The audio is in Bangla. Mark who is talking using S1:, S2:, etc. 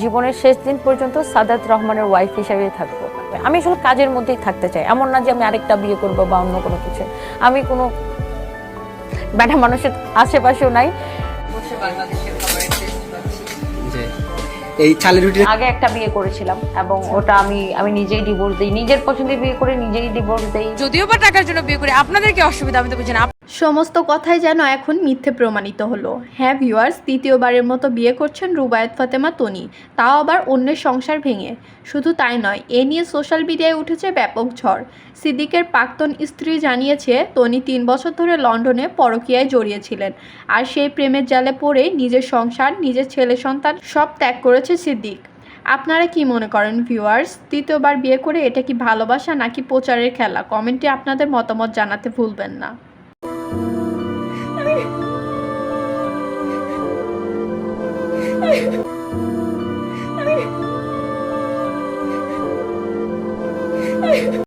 S1: জীবনের শেষ দিন পর্যন্ত সাদাত রহমানের ওয়াইফ হিসেবেই থাকব। আমি আসলে কাজের মধ্যেই থাকতে চাই। এমন না যে আমি আরেকটা বিয়ে করব বা অন্য কোনো কিছু। আমি কোনো ব্যাটা মানুষের আশেপাশেও নাই।
S2: এই চালের রুটি
S1: আগে একটা বিয়ে করেছিলাম এবং ওটা আমি আমি নিজেই ডিভোর্স দিই। নিজের পছন্দে বিয়ে করে নিজেই ডিভোর্স দেই।
S3: যদিও বা টাকার জন্য বিয়ে করে আপনাদের কি অসুবিধা? আমি তো বুঝি না।
S4: সমস্ত কথাই যেন এখন মিথ্যে প্রমাণিত হলো। হ্যাঁ ভিউয়ার্স তৃতীয়বারের মতো বিয়ে করছেন রুবায়ত, ফাতেমা, তনি। তাও আবার অন্যের সংসার ভেঙে। শুধু তাই নয়, এ নিয়ে সোশ্যাল মিডিয়ায় উঠেছে ব্যাপক ঝড়। সিদ্দিকের প্রাক্তন স্ত্রী জানিয়েছে, তনি তিন বছর ধরে লন্ডনে পরকীয়ায় জড়িয়েছিলেন। আর সেই প্রেমের জালে পড়ে নিজের সংসার, নিজের ছেলে সন্তান সব ত্যাগ করেছে সিদ্দিক। আপনারা কি মনে করেন ভিউয়ার্স তৃতীয়বার বিয়ে করে এটা কি ভালোবাসা নাকি প্রচারের খেলা? কমেন্টে আপনাদের মতামত জানাতে ভুলবেন না। Thank you.